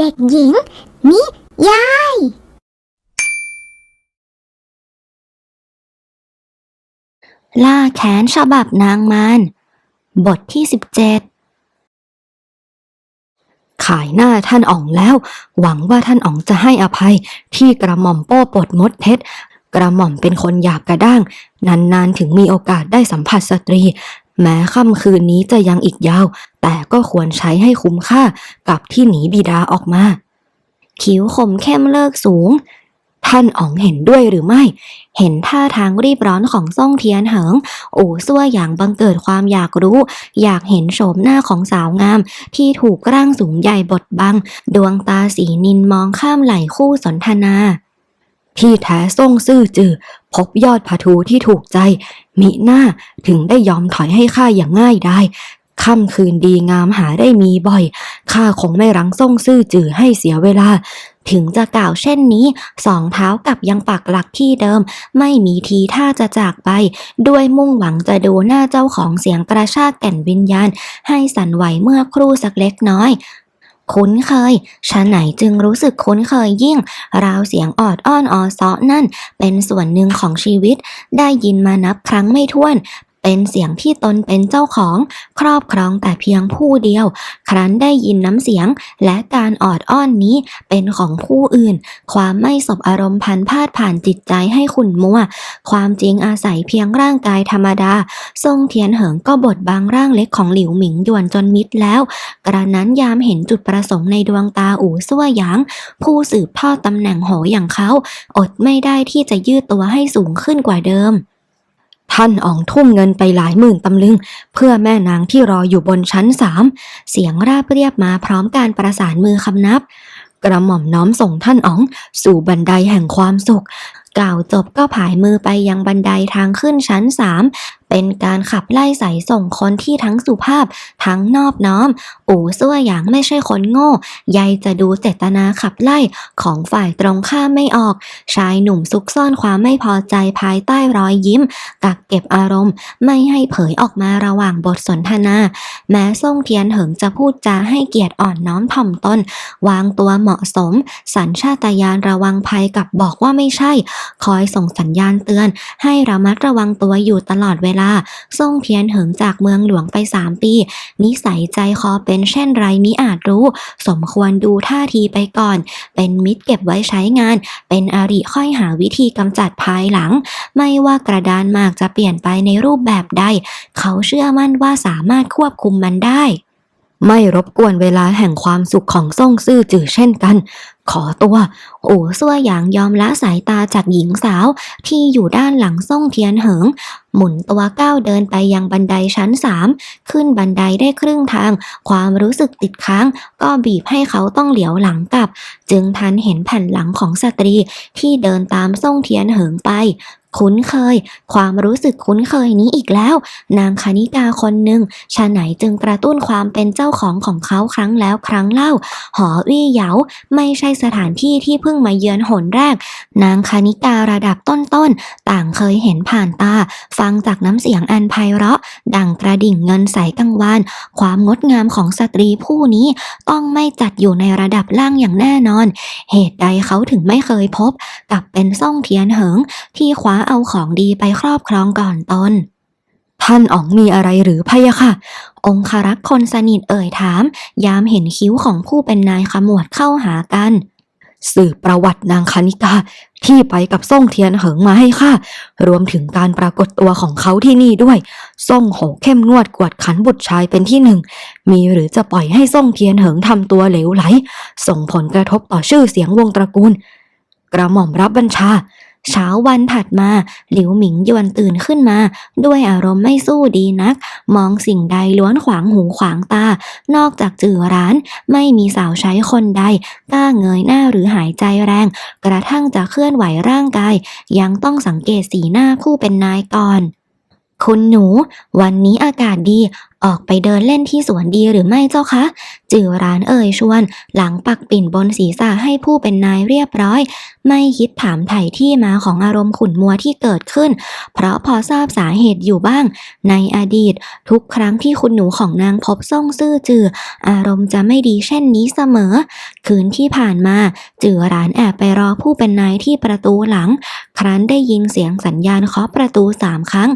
เด็กหญิง นิยาย ล่าแค้นฉบับนางมารบทที่สิบเจ็ดขายหน้าท่านอ๋องแล้ว หวังว่าท่านอ๋องจะให้อภัยที่กระหม่อมโป้ปดมดเท็จกระหม่อมเป็นคนหยาบกระด้าง นานๆ ถึงมีโอกาสได้สัมผัสสตรี แม้ค่ำคืนนี้จะยังอีกยาว แต่ก็ควรใช้ให้คุ้มค่ากับที่หนีบิดาออกมา คิ้วคมเข้มเลิกสูง ท่านอ๋องเห็นด้วยหรือไม่ เห็นท่าทางรีบร้อนของซ่องเทียนเหิง อู่ซั่วอย่างบังเกิดความอยากรู้ อยากเห็นโฉมหน้าของสาวงาม ที่ถูกร่างสูงใหญ่บดบัง ดวงตาสีนินมองข้ามไหลคู่สนทนาที่แท้ซ่งซื่อจือ พบยอดผาทูที่ถูกใจ มิหน้าถึงได้ยอมถอยให้ข้าอย่างง่ายได้ ค่ำคืนดีงามหาได้มีบ่อย ข้าคงไม่รังซ่งซื่อจือให้เสียเวลา ถึงจะกล่าวเช่นนี้ สองเท้ากับยังปักหลักที่เดิม ไม่มีทีท่าจะจากไป ด้วยมุ่งหวังจะดูหน้าเจ้าของเสียงกระชากแก่นวิญญาณ ให้สั่นไหวเมื่อครู่สักเล็กน้อยคุ้นเคยชะไหนจึงรู้สึกคุ้นเคยยิ่ง ราวเสียงออดอ้อนออซาะนั่น เป็นส่วนหนึ่งของชีวิต ได้ยินมานับครั้งไม่ถ้วน เป็นเสียงที่ตนเป็นเจ้าของ ครอบครองแต่เพียงผู้เดียว ครั้นได้ยินน้ำเสียง และการออดอ้อนนี้เป็นของผู้อื่น ความไม่สบอารมณ์พันพาดผ่านจิตใจให้ขุ่นมัว ความจริงอาศัยเพียงร่างกายธรรมดา ทรงเทียนเหิงก็บดบังร่างเล็กของหลิวหมิงหยวนจนมิดแล้ว กระนั้นยามเห็นจุดประสงค์ในดวงตาอู่ซั่วหยาง ผู้สืบทอดตำแหน่งโหอย่างเขา อดไม่ได้ที่จะยืดตัวให้สูงขึ้นกว่าเดิม ท่านอ่องทุ่มเงินไปหลายหมื่นตำลึง เพื่อแม่นางที่รออยู่บนชั้นสามเสียงราบเรียบมาพร้อมการประสานมือคำนับ กระหม่อมน้อมส่งท่านอ๋อง สู่บันไดแห่งความสุข กล่าวจบก็ผายมือไปยังบันไดทางขึ้นชั้นสาม เป็นการขับไล่ใส่ส่งคนที่ทั้งสุภาพ ทั้งนอบน้อม อู่ซั่วหยางไม่ใช่คนโง่ ใยจะดูเจตนาขับไล่ของฝ่ายตรงข้ามไม่ออก ชายหนุ่มซุกซ่อนความไม่พอใจภายใต้รอยยิ้ม กักเก็บอารมณ์ ไม่ให้เผยออกมาระหว่างบทสนทนา แม้ซ่งเทียนเหิงจะพูดจาให้เกียรติอ่อนน้อมถ่อมตนวางตัวเหมาะสม สัญชาตญาณระวังภัยกับบอกว่าไม่ใช่ คอยส่งสัญญาณเตือน ให้ระมัดระวังตัวอยู่ตลอดเวลาทรงเพียนเหิงจากเมืองหลวงไปสามปี นิสัยใจคอเป็นเช่นไรมิอาจรู้ สมควรดูท่าทีไปก่อน เป็นมิตรเก็บไว้ใช้งาน เป็นอริค่อยหาวิธีกำจัดภายหลัง ไม่ว่ากระดานมากจะเปลี่ยนไปในรูปแบบใด เขาเชื่อมั่นว่าสามารถควบคุมมันได้ ไม่รบกวนเวลาแห่งความสุขของซ่งซื่อจือเช่นกัน ขอตัว โอู่ซั่วหยางยอมละสายตาจากหญิงสาวที่อยู่ด้านหลังซ่งเทียนเหิง หมุนตัวก้าวเดินไปยังบันไดชั้นสามขึ้นบันไดได้ครึ่งทาง ความรู้สึกติดค้าง ก็บีบให้เขาต้องเหลียวหลังกลับ จึงทันเห็นแผ่นหลังของสตรีที่เดินตามซ่งเทียนเหิงไป คุ้นเคย ความรู้สึกคุ้นเคยนี้อีกแล้ว นางคณิกาคนหนึ่งชาไหนจึงกระตุ้นความเป็นเจ้าของของเขาครั้งแล้วครั้งเล่า หอวี่เหยาไม่ใช่สถานที่ที่เพิ่งมาเยือนหนแรก นางคณิการะดับต้นๆ ต่างเคยเห็นผ่านตา ฟังจากน้ำเสียงอันไพเราะ ดังกระดิ่งเงินใสกังวาน ความงดงามของสตรีผู้นี้ต้องไม่จัดอยู่ในระดับล่างอย่างแน่นอน เหตุใดเขาถึงไม่เคยพบ กับเป็นซ่องเทียนเหิงที่คว้าเอาของดีไปครอบครองก่อนตน ท่านอ๋องมีอะไรหรือพะยะค่ะ องครักษ์คนสนิทเอ่ยถาม ยามเห็นคิ้วของผู้เป็นนายขมวดเข้าหากัน สืบประวัตินางคณิกาที่ไปกับซ่งเทียนเหิงมาให้ข้ารวมถึงการปรากฏตัวของเขาที่นี่ด้วยซ่งโหเข้มงวดกวดขันบุตรชายเป็นที่หนึ่ง มีหรือจะปล่อยให้ซ่งเทียนเหิงทำตัวเหลวไหล ส่งผลกระทบต่อชื่อเสียงวงตระกูล กระหม่อมรับบัญชา เช้าวันถัดมา หลิวหมิงยวนตื่นขึ้นมา ด้วยอารมณ์ไม่สู้ดีนัก มองสิ่งใดล้วนขวางหูขวางตา นอกจากจื่อร้าน ไม่มีสาวใช้คนใดกล้าเงยหน้าหรือหายใจแรง กระทั่งจะเคลื่อนไหวร่างกาย ยังต้องสังเกตสีหน้าผู้เป็นนายก่อน คุณหนู วันนี้อากาศดี ออกไปเดินเล่นที่สวนดีหรือไม่เจ้าคะ จือร้านเอ่ยชวน หลังปักปิ่นบนศีรษะให้ผู้เป็นนายเรียบร้อย ไม่คิดถามไถ่ที่มาของอารมณ์ขุ่นมัวที่เกิดขึ้น เพราะพอทราบสาเหตุอยู่บ้าง ในอดีต ทุกครั้งที่คุณหนูของนางพบส่งซื่อจือ อารมณ์จะไม่ดีเช่นนี้เสมอ คืนที่ผ่านมา จือร้านแอบไปรอผู้เป็นนายที่ประตูหลัง ครั้นได้ยินเสียงสัญญาณเคาะประตูสามครั้ง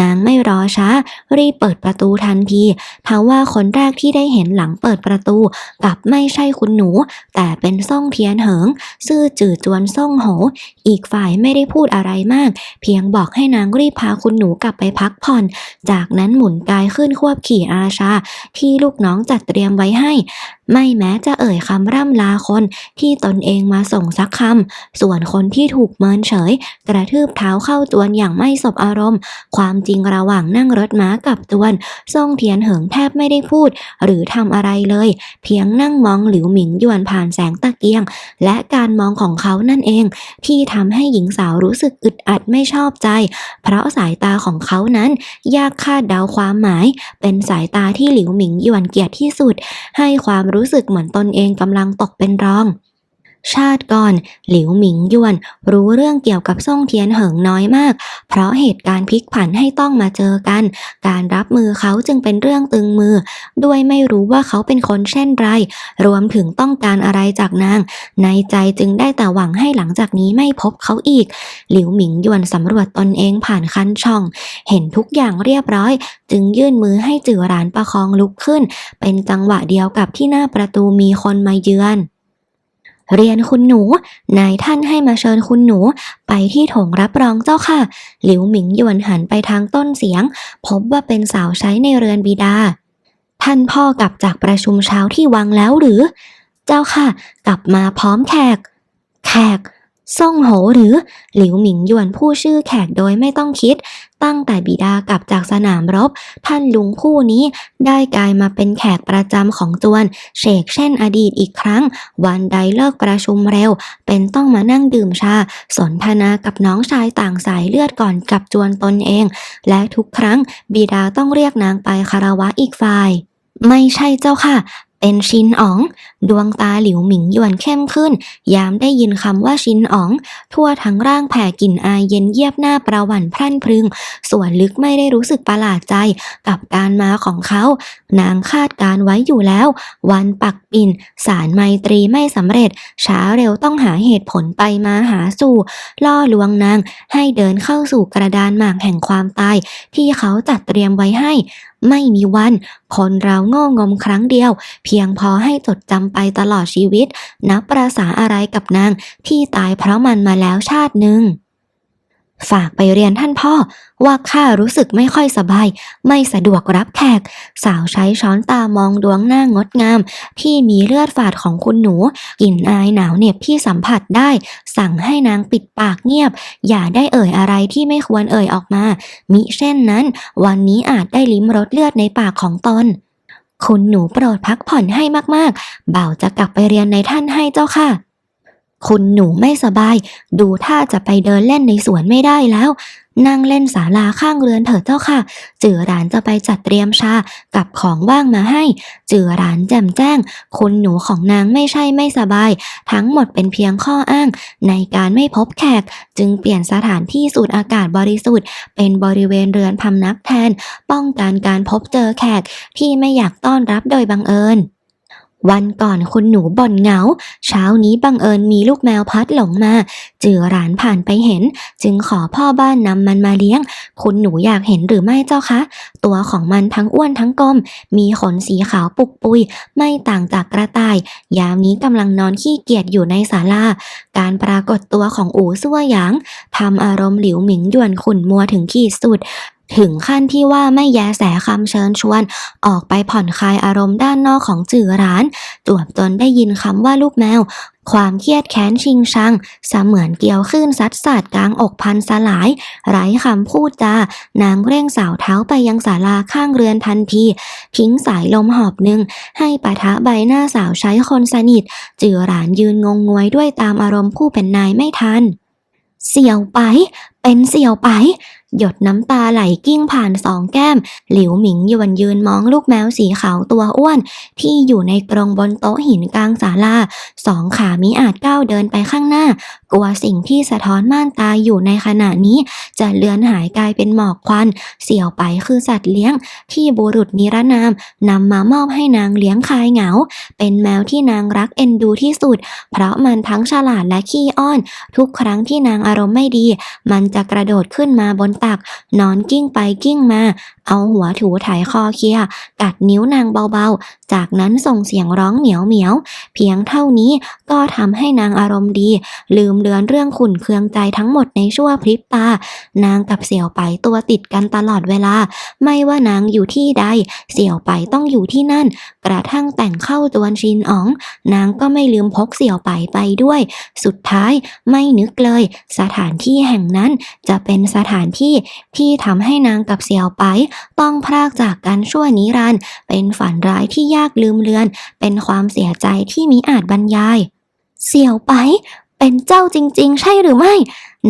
นางไม่รอช้า รีบเปิดประตูทันทีทว่าคนแรกที่ได้เห็นหลังเปิดประตูกลับไม่ใช่คุณหนู แต่เป็นซ่องเทียนเหิง ซื่อจือจวนซ่องโห อีกฝ่ายไม่ได้พูดอะไรมาก เพียงบอกให้นางรีบพาคุณหนูกลับไปพักผ่อน จากนั้นหมุนกายขึ้นควบขี่อาชา ที่ลูกน้องจัดเตรียมไว้ให้ ไม่แม้จะเอ่ยคำร่ำลาคนที่ตนเองมาส่งสักคำ ส่วนคนที่ถูกเมินเฉย กระทืบเท้าเข้าจวนอย่างไม่สบอารมณ์ ความจริงระหว่างนั่งรถม้ากับจวนซ่งเทียนเหิงแทบไม่ได้พูด หรือทำอะไรเลย เพียงนั่งมองหลิวหมิงหยวนผ่านแสงตะเกียง และการมองของเขานั่นเอง ที่ทำให้หญิงสาวรู้สึกอึดอัดไม่ชอบใจ เพราะสายตาของเขานั้นยากคาดเดาความหมาย เป็นสายตาที่หลิวหมิงหยวนเกลียดที่สุด ให้ความรูู้้สึกเหมือนตนเองกำลังตกเป็นรอง ชาติก่อน หลิวหมิงยวน รู้เรื่องเกี่ยวกับซ่งเทียนเหิงน้อยมาก เพราะเหตุการณ์พลิกผันให้ต้องมาเจอกัน การรับมือเขาจึงเป็นเรื่องตึงมือ ด้วยไม่รู้ว่าเขาเป็นคนเช่นไร รวมถึงต้องการอะไรจากนาง ในใจจึงได้แต่หวังให้หลังจากนี้ไม่พบเขาอีก หลิวหมิงยวนสำรวจตนเองผ่านคันช่อง เห็นทุกอย่างเรียบร้อย จึงยื่นมือให้จือหรานประคองลุกขึ้น เป็นจังหวะเดียวกับที่หน้าประตูมีคนมาเยือน เรียนคุณหนู นายท่านให้มาเชิญคุณหนู ไปที่โถงรับรองเจ้าค่ะ หลิวหมิงหยวนหันไปทางต้นเสียง พบว่าเป็นสาวใช้ในเรือนบิดา ท่านพ่อกลับจากประชุมเช้าที่วังแล้วหรือ เจ้าค่ะ กลับมาพร้อมแขก แขก ซ่งโหหรือหลิวหมิงหยวนผู้ชื่อแขกโดยไม่ต้องคิด ตั้งแต่บิดากลับจากสนามรบ ท่านลุงผู้นี้ได้กลายมาเป็นแขกประจำของจวน เชกเช่นอดีตอีกครั้ง วันใดเลิกประชุมเร็ว เป็นต้องมานั่งดื่มชา สนทนากับน้องชายต่างสายเลือดก่อนกลับจวนตนเอง และทุกครั้งบิดาต้องเรียกนางไปคารวะอีกฝ่ายไม่ใช่เจ้าค่ะ เป็นชินอ๋อง ดวงตาหลิวหมิงหยวนเข้มขึ้น ยามได้ยินคำว่าชินอ๋อง ทั่วทั้งร่างแผ่กลิ่นอายเย็นเยียบหน้าประวันพรั่นพรึง ส่วนลึกไม่ได้รู้สึกประหลาดใจกับการมาของเขา นางคาดการไว้อยู่แล้ว วันปักปิ่น สารไมตรีไม่สำเร็จ ช้าเร็วต้องหาเหตุผลไปมาหาสู่ ล่อลวงนางให้เดินเข้าสู่กระดานหมากแห่งความตาย ที่เขาจัดเตรียมไว้ให้ ไม่มีวัน คนเราโง่งมครั้งเดียว เพียงพอให้จดจำไปตลอดชีวิต นับประษาอะไรกับนางที่ตายเพราะมันมาแล้วชาติหนึ่ง ฝากไปเรียนท่านพ่อว่าข้ารู้สึกไม่ค่อยสบาย ไม่สะดวกรับแขก สาวใช้ช้อนตามองดวงหน้างดงาม ที่มีเลือดฝาดของคุณหนูกลิ่นอายหนาวเหน็บที่สัมผัสได้ สั่งให้นางปิดปากเงียบ อย่าได้เอ่ยอะไรที่ไม่ควรเอ่ยออกมา มิเช่นนั้น วันนี้อาจได้ลิ้มรสเลือดในปากของตนคุณหนูโปรดพักผ่อนให้มากๆ เบ่าจะกลับไปเรียนในท่านให้เจ้าค่ะ คุณหนูไม่สบาย ดูท่าจะไปเดินเล่นในสวนไม่ได้แล้ว นั่งเล่นศาลาข้างเรือนเถิดเจ้าค่ะ จือหลานจะไปจัดเตรียมชากับของว่างมาให้ จือหลานแจ่มแจ้ง คุณหนูของนางไม่ใช่ไม่สบาย ทั้งหมดเป็นเพียงข้ออ้าง ในการไม่พบแขก จึงเปลี่ยนสถานที่สูดอากาศบริสุทธิ์ เป็นบริเวณเรือนพำนักแทน ป้องกันการพบเจอแขกที่ไม่อยากต้อนรับโดยบังเอิญ วันก่อนคุณหนูบ่นเหงา เช้านี้บังเอิญมีลูกแมวพัดหลงมา เจอหลานผ่านไปเห็น จึงขอพ่อบ้านนำมันมาเลี้ยง คุณหนูอยากเห็นหรือไม่เจ้าคะ ตัวของมันทั้งอ้วนทั้งกลม มีขนสีขาวปุกปุย ไม่ต่างจากกระต่าย ยามนี้กำลังนอนขี้เกียจอยู่ในศาลา การปรากฏตัวของอู่ซั่วหยางทำอารมณ์หลิวหมิงหยวนขุ่นมัวถึงขีดสุด ถึงขั้นที่ว่าไม่แยแสคำเชิญชวน ออกไปผ่อนคลายอารมณ์ด้านนอกของจือร้านจวบจนได้ยินคำว่าลูกแมว ความเครียดแค้นชิงชัง เสมือนเกลียวคลื่นซัดสาดกลางอกพันสลาย ไร้คำพูดจานางเร่งสาวเท้าไปยังศาลาข้างเรือนทันทีทิ้งสายลมหอบหนึ่ง ให้ปะทะใบหน้าสาวใช้คนสนิท จือหลานยืนงงงวยด้วยตามอารมณ์ผู้เป็นนายไม่ทัน เสี่ยวไป เป็นเสี่ยวไป หยดน้ำตาไหลกิ้งผ่านสองแก้ม หลิวหมิงยวนยืนมองลูกแมวสีขาวตัวอ้วน ที่อยู่ในกรงบนโต๊ะหินกลางศาลาสองขามิอาจก้าวเดินไปข้างหน้า กลัวสิ่งที่สะท้อนม่านตาอยู่ในขณะนี้ จะเลือนหายกลายเป็นหมอกควัน เสี่ยวไปคือสัตว์เลี้ยง ที่บุรุษนิรนามนำมามอบให้นางเลี้ยงคลายเหงา เป็นแมวที่นางรักเอ็นดูที่สุด เพราะมันทั้งฉลาดและขี้อ้อน ทุกครั้งที่นางอารมณ์ไม่ดี มันจะกระโดดขึ้นมาบนตัก นอนกิ้งไปกิ้งมา เอาหัวถูไถคอเคลียกัดนิ้วนางเบาๆ จากนั้นส่งเสียงร้องเหมียวเหมียว เพียงเท่านี้ก็ทำให้นางอารมณ์ดี ลืมเลือนเรื่องขุ่นเคืองใจทั้งหมดในชั่วพริบตา นางกับเสี่ยวไปตัวติดกันตลอดเวลา ไม่ว่านางอยู่ที่ใด เสี่ยวไปต้องอยู่ที่นั่นกระทั่งแต่งเข้าจวนชินอ๋อง นางก็ไม่ลืมพกเสี่ยวไปไปด้วย สุดท้ายไม่นึกเลย สถานที่แห่งนั้นจะเป็นสถานที่ที่ทำให้นางกับเสี่ยวไป ต้องพรากจากกันชั่วนิรันด์เป็นฝันร้ายที่ยากลืมเลือน เป็นความเสียใจที่มิอาจบรรยาย เสี่ยวไปเป็นเจ้าจริง ๆ ใช่หรือไม่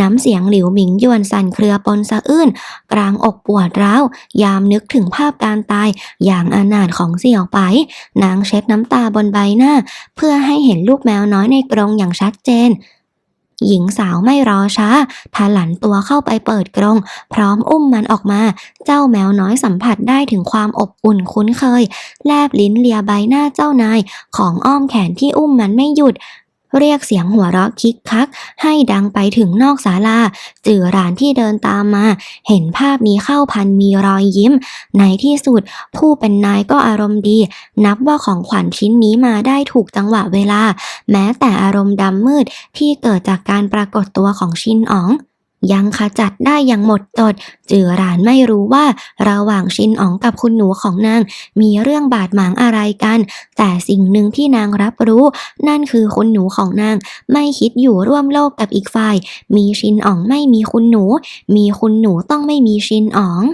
น้ำเสียงหลิวหมิงยวนสั่นเครือปนสะอื้นกลางอกปวดร้าว ยามนึกถึงภาพการตายอย่างอนาถของเสี่ยวไป นางเช็ดน้ำตาบนใบหน้า เพื่อให้เห็นลูกแมวน้อยในกรงอย่างชัดเจนหญิงสาวไม่รอช้าทาหลันตัวเข้าไปเปิดกรง พร้อมอุ้มมันออกมา เจ้าแมวน้อยสัมผัสได้ถึงความอบอุ่นคุ้นเคย แลบลิ้นเลียใบหน้าเจ้านาย ของอ้อมแขนที่อุ้มมันไม่หยุด เรียกเสียงหัวเราะคิกคัก ให้ดังไปถึงนอกศาลาจือหรานที่เดินตามมา เห็นภาพนี้เข้าพันมีรอยยิ้ม ในที่สุด ผู้เป็นนายก็อารมณ์ดี นับว่าของขวัญชิ้นนี้มาได้ถูกจังหวะเวลา แม้แต่อารมณ์ดำมืดที่เกิดจากการปรากฏตัวของชินอ๋อง ยังขจัดได้อย่างหมดจด จือหรานไม่รู้ว่าระหว่างชินอ๋องกับคุณหนูของนาง มีเรื่องบาดหมางอะไรกัน แต่สิ่งหนึ่งที่นางรับรู้ นั่นคือคุณหนูของนาง ไม่คิดอยู่ร่วมโลกกับอีกฝ่าย มีชินอ๋องไม่มีคุณหนู มีคุณหนูต้องไม่มีชินอ๋อง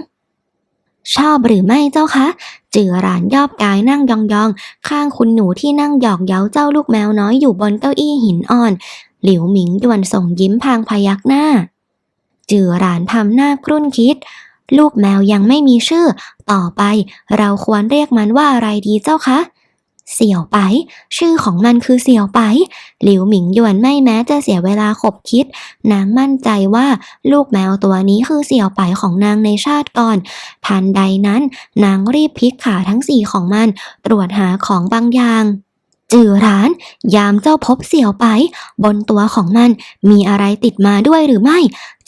ชอบหรือไม่เจ้าคะ จือหรานยอบกายนั่งยองๆ ข้างคุณหนูที่นั่งหยอกเย้าเจ้าลูกแมวน้อยอยู่บนเก้าอี้หินอ่อน หลิวหมิงด่วนส่งยิ้มพางพยักหน้า จือหรานทำหน้ากรุ่นคิด ลูกแมวยังไม่มีชื่อ ต่อไปเราควรเรียกมันว่าอะไรดีเจ้าคะเสี่ยวไป ชื่อของมันคือเสี่ยวไป หลิวหมิงหยวนไม่แม้จะเสียเวลาขบคิด นางมั่นใจว่าลูกแมวตัวนี้คือเสี่ยวไปของนางในชาติก่อน ทันใดนั้น นางรีบพลิกขาทั้งสี่ของมัน ตรวจหาของบางอย่าง จือร้าน ยามเจ้าพบเสี่ยวไป บนตัวของมันมีอะไรติดมาด้วยหรือไม่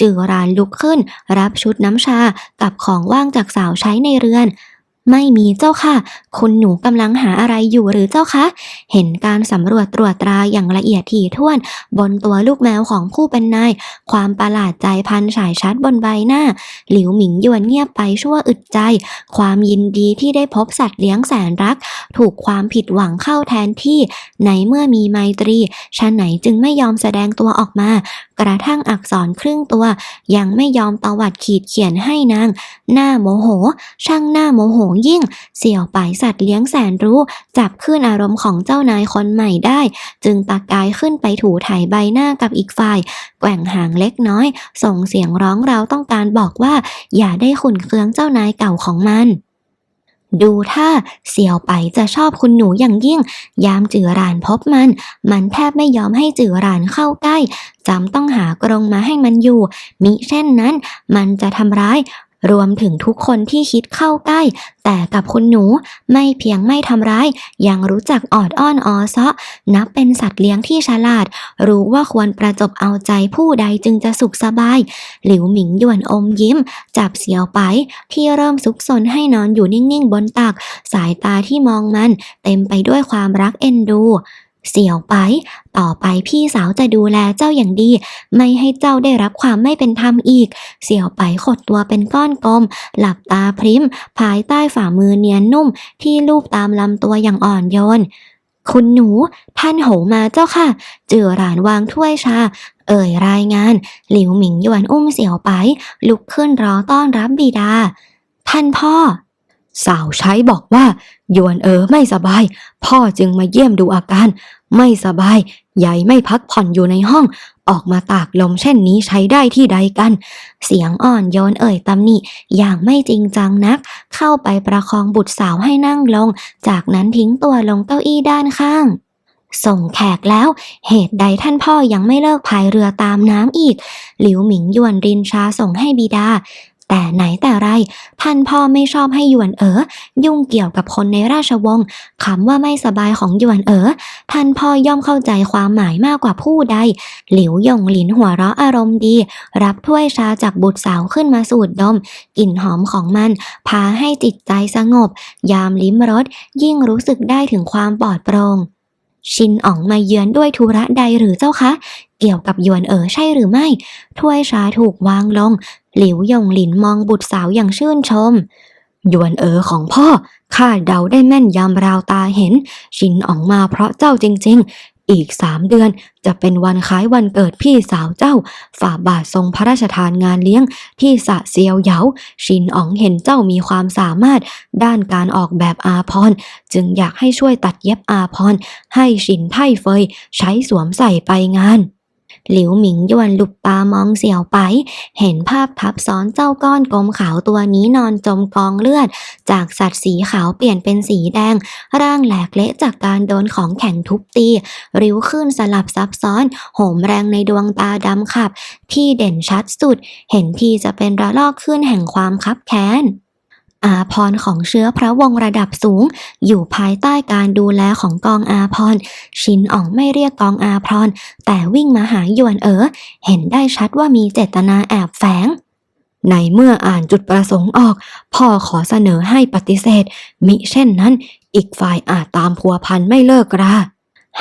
จือร้านลุกขึ้น รับชุดน้ำชากับของว่างจากสาวใช้ในเรือน ไม่มีเจ้าค่ะ คุณหนูกำลังหาอะไรอยู่หรือเจ้าคะ เห็นการสำรวจตรวจตราอย่างละเอียดถี่ถ้วน บนตัวลูกแมวของผู้เป็นนาย ความประหลาดใจพันฉายชัดบนใบหน้า หลิวหมิงหยวนเงียบไปชั่วอึดใจ ความยินดีที่ได้พบสัตว์เลี้ยงแสนรัก ถูกความผิดหวังเข้าแทนที่ ในเมื่อมีไมตรีชาไหนจึงไม่ยอมแสดงตัวออกมา กระทั่งอักษรครึ่งตัว ยังไม่ยอมตวัดขีดเขียนให้นาง หน้าโมโห ช่างหน้าโมโหยิ่ง เสี่ยวไปสัตว์เลี้ยงแสนรู้ จับขึ้นอารมณ์ของเจ้านายคนใหม่ได้ จึงตากกายขึ้นไปถูถ่ายใบหน้ากับอีกฝ่าย แกว่งหางเล็กน้อย ส่งเสียงร้องเราต้องการบอกว่า อย่าได้ขุนเคืองเจ้านายเก่าของมันดูท่าเสี่ยวไปจะชอบคุณหนูอย่างยิ่ง ยามจือรานพบมัน มันแทบไม่ยอมให้จือรานเข้าใกล้จำต้องหากรงมาให้มันอยู่ มิเช่นนั้น มันจะทำร้าย รวมถึงทุกคนที่คิดเข้าใกล้ แต่กับคุณหนูไม่เพียงไม่ทำร้าย ยังรู้จักออดอ้อนออซาะนับเป็นสัตว์เลี้ยงที่ฉลาด รู้ว่าควรประจบเอาใจผู้ใดจึงจะสุขสบาย หลิวหมิงหยวนอมยิ้ม จับเสียวไป ที่เริ่มซุกซนให้นอนอยู่นิ่งๆบนตัก สายตาที่มองมัน เต็มไปด้วยความรักเอ็นดู เสี่ยวไป ต่อไปพี่สาวจะดูแลเจ้าอย่างดี ไม่ให้เจ้าได้รับความไม่เป็นธรรมอีก เสี่ยวไปขดตัวเป็นก้อนกลม หลับตาพริม ภายใต้ฝ่ามือเนียนนุ่ม ที่ลูบตามลำตัวอย่างอ่อนโยน คุณหนู ท่านโหมาเจ้าค่ะเจือหลานวางถ้วยชา เอ่ยรายงาน หลิวหมิงหยวนอุ้มเสี่ยวไป ลุกขึ้นรอต้อนรับบิดา ท่านพ่อ สาวใช้บอกว่า ยวนเออไม่สบาย พ่อจึงมาเยี่ยมดูอาการ ไม่สบายยายไม่พักผ่อนอยู่ในห้อง ออกมาตากลมเช่นนี้ใช้ได้ที่ใดกัน เสียงอ่อนโยนเอ่ยตำหนิอย่างไม่จริงจังนัก เข้าไปประคองบุตรสาวให้นั่งลง จากนั้นทิ้งตัวลงเก้าอี้ด้านข้าง ส่งแขกแล้ว เหตุใดท่านพ่อยังไม่เลิกพายเรือตามน้ำอีก หลิวหมิงยวนรินชาส่งให้บิดา แต่ไหนแต่ไร ท่านพ่อไม่ชอบให้หยวนเอ๋อยุ่งเกี่ยวกับคนในราชวงศ์คำว่าไม่สบายของหยวนเอ๋อท่านพ่อย่อมเข้าใจความหมายมากกว่าผู้ใด หลิวหยงหลินหัวเราะอารมณ์ดี รับถ้วยชาจากบุตรสาวขึ้นมาสูดดมกลิ่นหอมของมัน พาให้จิตใจสงบ ยามลิ้มรสยิ่งรู้สึกได้ถึงความปลอดโปร่ง ชินอ๋องมาเยือนด้วยธุระใดหรือเจ้าคะ เกี่ยวกับยวนเอ๋อใช่หรือไม่ ถ้วยชาถูกวางลง หลิวยงหลินมองบุตรสาวอย่างชื่นชม ยวนเอ๋อของพ่อข้าเดาได้แม่นยำราวตาเห็น ชินอองมาเพราะเจ้าจริง ๆ อีกสามเดือน จะเป็นวันคล้ายวันเกิดพี่สาวเจ้า ฝ่าบาททรงพระราชทานงานเลี้ยงที่สะเซียวเหยา ชินอ๋องเห็นเจ้ามีความสามารถ ด้านการออกแบบอาพรจึงอยากให้ช่วยตัดเย็บอาพรให้ชินไท่เฟยใช้สวมใส่ไปงาน หลิวหมิงยวนหลุบตามองเสี่ยวไป เห็นภาพทับซ้อนเจ้าก้อนกลมขาวตัวนี้นอนจมกองเลือด จากสัตว์สีขาวเปลี่ยนเป็นสีแดง ร่างแหลกเละจากการโดนของแข็งทุบตี ริ้วขึ้นสลับซับซ้อน โหมแรงในดวงตาดำขับ ที่เด่นชัดสุด เห็นทีจะเป็นระลอกขึ้นแห่งความคับแค้น อาพรของเชื้อพระวงศ์ระดับสูง อยู่ภายใต้การดูแลของกองอาพรชินอ่องไม่เรียกกองอาพรแต่วิ่งมาหาหยวนเอ๋อเห็นได้ชัดว่ามีเจตนาแอบแฝงในเมื่ออ่านจุดประสงค์ออก พ่อขอเสนอให้ปฏิเสธ มิเช่นนั้น อีกฝ่ายอาจตามพัวพันไม่เลิกรา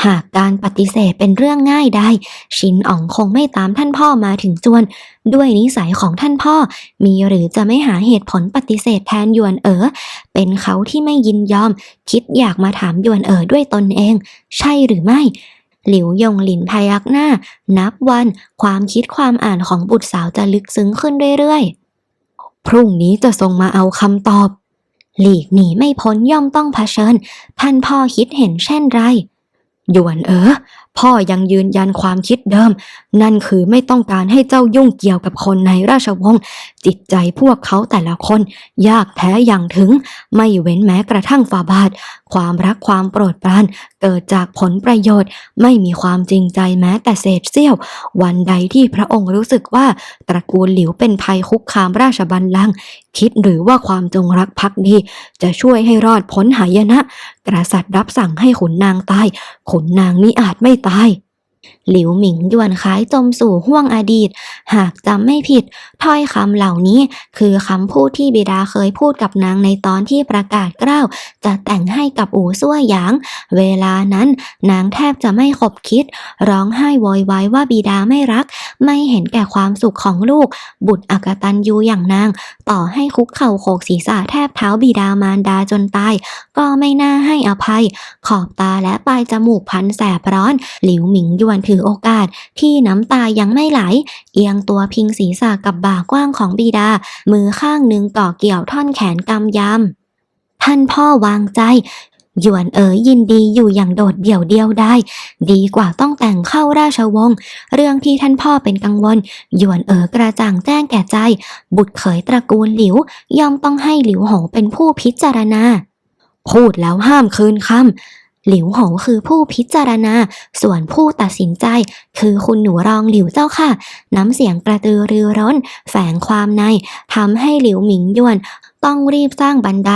หากการปฏิเสธเป็นเรื่องง่ายได้ ชินอ่องคงไม่ตามท่านพ่อมาถึงจวน ด้วยนิสัยของท่านพ่อ มีหรือจะไม่หาเหตุผลปฏิเสธแทนยวนเอ๋อเป็นเขาที่ไม่ยินยอม คิดอยากมาถามยวนเอ๋อด้วยตนเอง ใช่หรือไม่หลิวยงหลินพยักหน้า นับวัน ความคิดความอ่านของบุตรสาวจะลึกซึ้งขึ้นเรื่อยๆ พรุ่งนี้จะส่งมาเอาคำตอบ หลีกหนีไม่พ้นย่อมต้องเผชิญ ท่านพ่อคิดเห็นเช่นไร หยวนเออ พ่อยังยืนยันความคิดเดิม นั่นคือไม่ต้องการให้เจ้ายุ่งเกี่ยวกับคนในราชวงศ์จิตใจพวกเขาแต่ละคน ยากแท้อย่างถึง ไม่เว้นแม้กระทั่งฝาบาทความรักความโปรดปรานเกิดจากผลประโยชน์ ไม่มีความจริงใจแม้แต่เศษเสี้ยว วันใดที่พระองค์รู้สึกว่าตระกูลหลิวเป็นภัยคุกคามราชบัลลังก์คิดหรือว่าความจงรักภักดี จะช่วยให้รอดพ้นหายนะ กษัตริย์รับสั่งให้ขุนนางตายขุนนางนี้อาจไม่ตาย หลิวหมิงยวนคล้ายจมสู่ห้วงอดีต หากจำไม่ผิด ถ้อยคำเหล่านี้คือคำพูดที่บิดาเคยพูดกับนางในตอนที่ประกาศเกล้าจะแต่งให้กับอู่ซั่วหยาง เวลานั้นนางแทบจะไม่ขบคิด ร้องไห้โวยวายว่าบิดาไม่รัก ไม่เห็นแก่ความสุขของลูก บุตรอกตันยูอย่างนาง ต่อให้คุกเข่าโขกศีรษะแทบเท้าบิดามารดาจนตาย ก็ไม่น่าให้อภัย ขอบตาและปลายจมูกพันแสบร้อน หลิวหมิงยวนถือโอกาสที่น้ำตายังไม่ไหล เอียงตัวพิงศีรษะกับบ่ากว้างของบิดา มือข้างหนึ่งก่อเกี่ยวท่อนแขนกำยำท่านพ่อวางใจหยวนเอ๋ยยินดีอยู่อย่างโดดเดี่ยวเดียวได้ ดีกว่าต้องแต่งเข้าราชวงศ์เรื่องที่ท่านพ่อเป็นกังวล หยวนเอ๋อกระจ่างแจ้งแก่ใจ บุตรเขยตระกูลหลิวย่อมต้องให้หลิวโหเป็นผู้พิจารณา พูดแล้วห้ามคืนคำ หลิวโหคือผู้พิจารณา ส่วนผู้ตัดสินใจ คือคุณหนูรองหลิวเจ้าค่ะ น้ำเสียงกระตือรือร้น แฝงความในทำให้หลิวหมิงยวน ต้องรีบสร้างบันได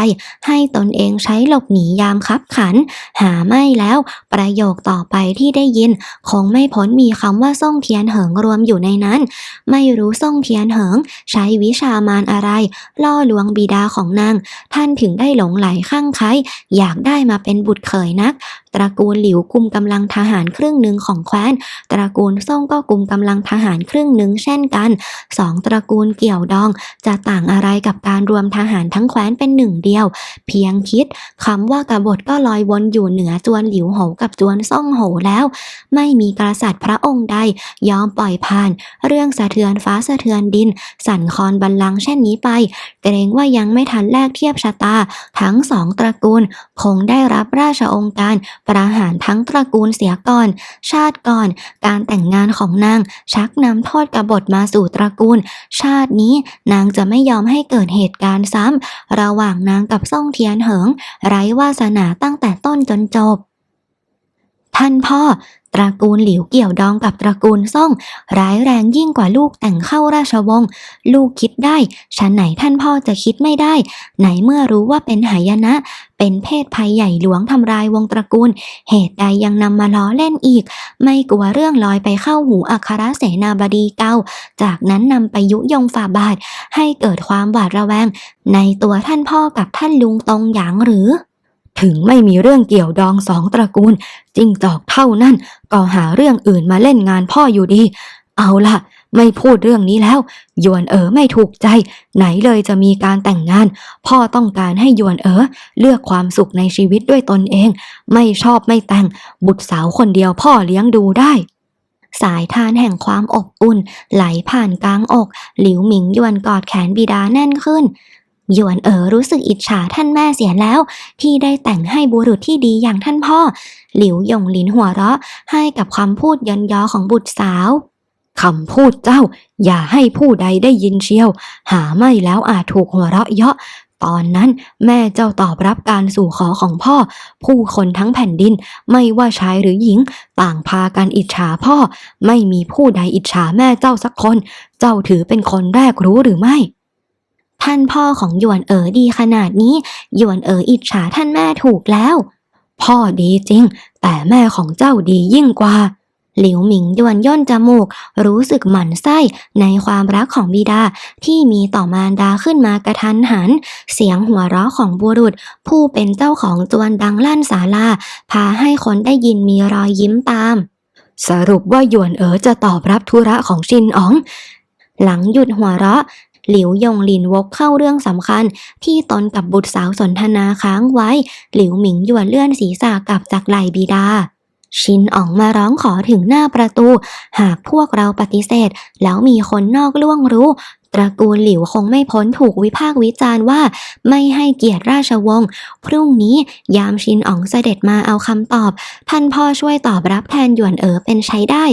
ให้ตนเองใช้หลบหนียามคับขัน หาไม่แล้ว ประโยคต่อไปที่ได้ยิน คงไม่พ้นมีคำว่าส่งเทียนเหิงรวมอยู่ในนั้น ไม่รู้ส่งเทียนเหิง ใช้วิชามารอะไร ล่อลวงบิดาของนาง ท่านถึงได้หลงไหลข้างใครอยากได้มาเป็นบุตรเขยนัก ตระกูลหลิวกุมกำลังทหารครึ่งหนึ่งของแคว้น ตระกูลซ่งก็กุมกำลังทหารครึ่งหนึ่งเช่นกันสองตระกูลเกี่ยวดอง จะต่างอะไรกับการรวมทหารารทั้งแคว้นเป็นหนึ่งเดียว เพียงคิดคำว่ากบฏก็ลอยวนอยู่เหนือจวนหลิวโหกับจวนซ่องโหแล้ว ไม่มีกษัตริย์พระองค์ใดยอมปล่อยผ่าน เรื่องสะเทือนฟ้าสะเทือนดิน สั่นคลอนบัลลังก์เช่นนี้ไป เกรงว่ายังไม่ทันแลกเทียบชะตา ทั้งสองตระกูล คงได้รับราชองค์การประหารทั้งตระกูลเสียก่อน ชาติก่อน การแต่งงานของนาง ชักนำโทษกบฏมาสู่ตระกูล ชาตินี้นางจะไม่ยอมให้เกิดเหตุการณ์ซ้ำระหว่างนางกับซ่องเทียนเหิง ไร้วาสนาตั้งแต่ต้นจนจบ ท่านพ่อ ตระกูลหลิวเกี่ยวดองกับตระกูลซ่องร้ายแรงยิ่งกว่าลูกแต่งเข้าราชวงศ์ลูกคิดได้ฉันไหนท่านพ่อจะคิดไม่ได้ ไหนเมื่อรู้ว่าเป็นหายนะ เป็นเพศภัยใหญ่หลวงทำลายวงตระกูล เหตุใดยังนำมาล้อเล่นอีก ไม่กลัวเรื่องลอยไปเข้าหูอัครเสนาบดีเก่าจากนั้นนำไปยุยงฝ่าบาท ให้เกิดความหวาดระแวง ในตัวท่านพ่อกับท่านลุงตรงหยางหรือ ถึงไม่มีเรื่องเกี่ยวดองสองตระกูล จิ้งจอกเท่านั้น ก็หาเรื่องอื่นมาเล่นงานพ่ออยู่ดี เอาล่ะ ไม่พูดเรื่องนี้แล้ว ยวนเอ๋อไม่ถูกใจ ไหนเลยจะมีการแต่งงาน พ่อต้องการให้ยวนเอ๋อเลือกความสุขในชีวิตด้วยตนเอง ไม่ชอบไม่แต่ง บุตรสาวคนเดียวพ่อเลี้ยงดูได้สายทานแห่งความอบอุ่น ไหลผ่านกลางอก หลิวหมิงยวนกอดแขนบิดาแน่นขึ้น ยวนเอ๋อรู้สึกอิจฉาท่านแม่เสียแล้ว ที่ได้แต่งให้บุรุษที่ดีอย่างท่านพ่อ หลิวหยงหลินหัวเราะ ให้กับคำพูดยันยอของบุตรสาวคำพูดเจ้า อย่าให้ผู้ใดได้ยินเชียว หาไม่แล้วอาจถูกหัวเราะเยาะตอนนั้นแม่เจ้าตอบรับการสู่ขอของพ่อ ผู้คนทั้งแผ่นดิน ไม่ว่าชายหรือหญิง ต่างพากันอิจฉาพ่อ ไม่มีผู้ใดอิจฉาแม่เจ้าสักคน เจ้าถือเป็นคนแรกรู้หรือไม่ ท่านพ่อของหยวนเอ๋อดีขนาดนี้หยวนเอ๋ออิจฉาท่านแม่ถูกแล้ว พ่อดีจริง แต่แม่ของเจ้าดียิ่งกว่า หลิวหมิงยวนย่นจมูก รู้สึกหมั่นไส้ในความรักของบิดาที่มีต่อมารดาขึ้นมากระทันหัน เสียงหัวเราะของบุรุษ ผู้เป็นเจ้าของจวนดังลั่นศาลาพาให้คนได้ยินมีรอยยิ้มตาม สรุปว่าหยวนเอ๋อจะตอบรับธุระของชินอ๋องหลังหยุดหัวเราะ หลิวยงหลินวกเข้าเรื่องสำคัญ ที่ตนกับบุตรสาวสนทนาค้างไว้ หลิวหมิงหยวนเลื่อนศีรษะกลับจากไหลบิดา ชินอ๋องมาร้องขอถึงหน้าประตู หากพวกเราปฏิเสธ แล้วมีคนนอกล่วงรู้ ตระกูลหลิวคงไม่พ้นถูกวิพากษ์วิจารณ์ว่า ไม่ให้เกียรติราชวงศ์พรุ่งนี้ยามชินอ๋องเสด็จมาเอาคำตอบ ท่านพ่อช่วยตอบรับแทนหยวนเอ๋อเป็นใช้ได้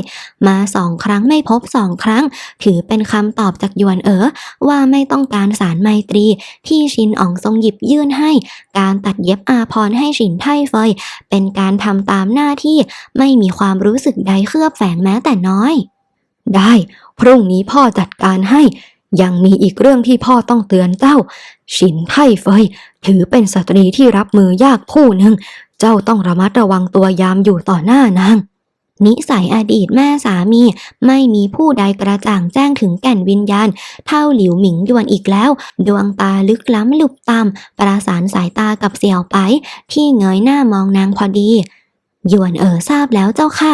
มาสองครั้งไม่พบสองครั้ง ถือเป็นคำตอบจากหยวนเอ๋อว่าไม่ต้องการสารไมตรี ที่ชินอ๋องทรงหยิบยื่นให้ การตัดเย็บอาพรให้ฉินไทเฟยเป็นการทำตามหน้าที่ไม่มีความรู้สึกใดเคลือบแฝงแม้แต่น้อย ได้ พรุ่งนี้พ่อจัดการให้ ยังมีอีกเรื่องที่พ่อต้องเตือนเจ้า ฉินไท่เฟย ถือเป็นสตรีที่รับมือยากผู้หนึ่ง เจ้าต้องระมัดระวังตัวยามอยู่ต่อหน้านางนิสัยอดีตแม่สามีไม่มีผู้ใดกระจ่างแจ้งถึงแก่นวิญญาณ เท่าหลิวหมิงยวนอีกแล้ว ดวงตาลึกล้ำลุบตามประสานสายตากับเสี่ยวไป ที่เงยหน้ามองนางพอดีหยวนเอ๋อทราบแล้วเจ้าค่ะ